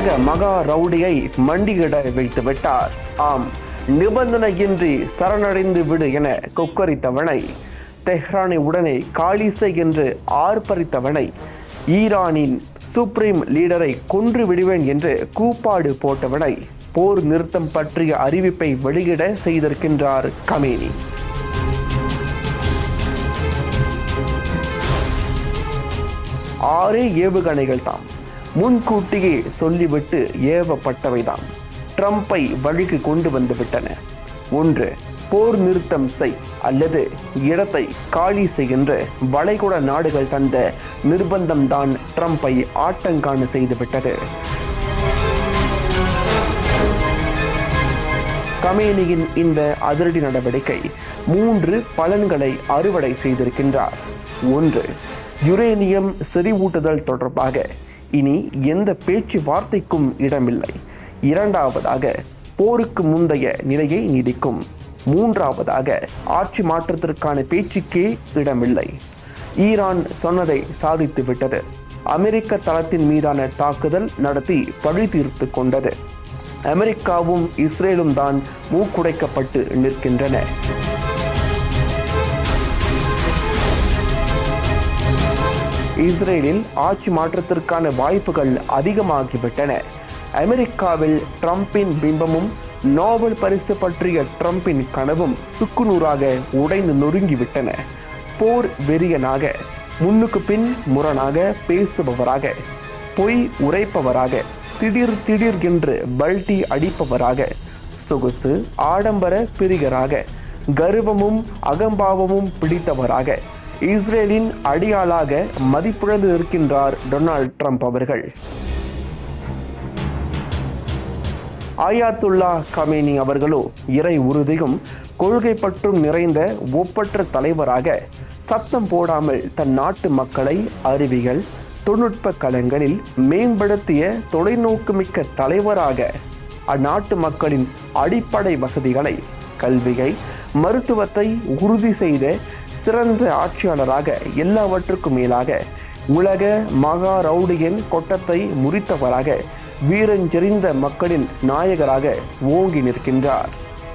உலக மகா ரவுடியை மண்டியிட வைத்து விட்டார். ஆம் நிபந்தனையின்றி சரணடைந்து விடு என கொக்கரித்தவனை. தெஹ்ரானை உடனே காலிசை என்று ஆர்ப்பரித்தவனை. ஈரானின் சுப்ரீம் லீடரை கொன்று விடுவேன் என்று கூப்பாடு போட்டவனை போர் நிறுத்தம் பற்றிய அறிவிப்பை வெளியிட செய்திருக்கின்றார் கமேனி. ஆறே ஏவுகணைகள் தாம் முன்கூட்டியே சொல்லிவிட்டு ஏவப்பட்டவைதான். ட்ரம்பை வழிக்கு கொண்டு வந்துவிட்டன. ஒன்று போர் நிறுத்தம் செய் அல்லது இடத்தை காலி செய்கின்ற வளைகுடா நாடுகள் தந்த நிர்பந்தம்தான் ட்ரம்பை ஆட்டங்காண செய்துவிட்டது. கமேனியின் இந்த அதிரடி நடவடிக்கை மூன்று பலன்களை அறுவடை செய்திருக்கின்றார். ஒன்று யுரேனியம் செறிவூட்டுதல் தொடர்பாக இனி எந்த பேச்சுவார்த்தைக்கும் இடமில்லை. இரண்டாவதாக போருக்கு முந்தைய நிலையை நீடிக்கும். மூன்றாவதாக ஆட்சி மாற்றத்திற்கான பேச்சுக்கே இடமில்லை. ஈரான் சொன்னதை சாதித்து விட்டது. அமெரிக்க தளத்தின் மீதான தாக்குதல் நடத்தி பழி தீர்த்து கொண்டது. அமெரிக்காவும் இஸ்ரேலும் தான் மூக்குடைக்கப்பட்டு நிற்கின்றன. இஸ்ரேலில் ஆட்சி மாற்றத்திற்கான வாய்ப்புகள் அதிகமாகிவிட்டன. அமெரிக்காவில் ட்ரம்பின் பிம்பமும் நோபல் பரிசு பற்றிய ட்ரம்பின் கனவும் சுக்குநூறாக உடைந்து நொறுங்கிவிட்டன. போர் வெறியனாக முன்னுக்கு பின் முரணாக பேசுபவராக பொய் உரைப்பவராக திடீர் திடீர் என்று பல்டி அடிப்பவராக சொகுசு ஆடம்பர பிரிகராக கர்வமும் அகம்பாவமும் பிடித்தவராக இஸ்ரேலின் அடியாளாக மதிப்பிழந்து நிற்கின்றார் டொனால்ட் ட்ரம்ப் அவர்கள். ஆயாத்துல்லா கமேனி அவர்களோ இறை உறுதியும் கொள்கை பற்றும் நிறைந்த ஒப்பற்ற தலைவராக சத்தம் போடாமல் தன் நாட்டு மக்களை அறிவியல் தொழில்நுட்ப களங்களில் மேம்படுத்திய தொலைநோக்குமிக்க தலைவராக அந்நாட்டு மக்களின் அடிப்படை வசதிகளை கல்வியை மருத்துவத்தை உறுதி செய்த சிறந்த ஆட்சியாளராக எல்லாவற்றுக்கும் மேலாக உலக மகா ரவுடியின் கொட்டத்தை முறித்தவராக வீரஞ்செறிந்த மக்களின் நாயகராக ஓங்கி நிற்கின்றார்.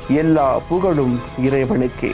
எல்லா புகழும் இறைவனுக்கே.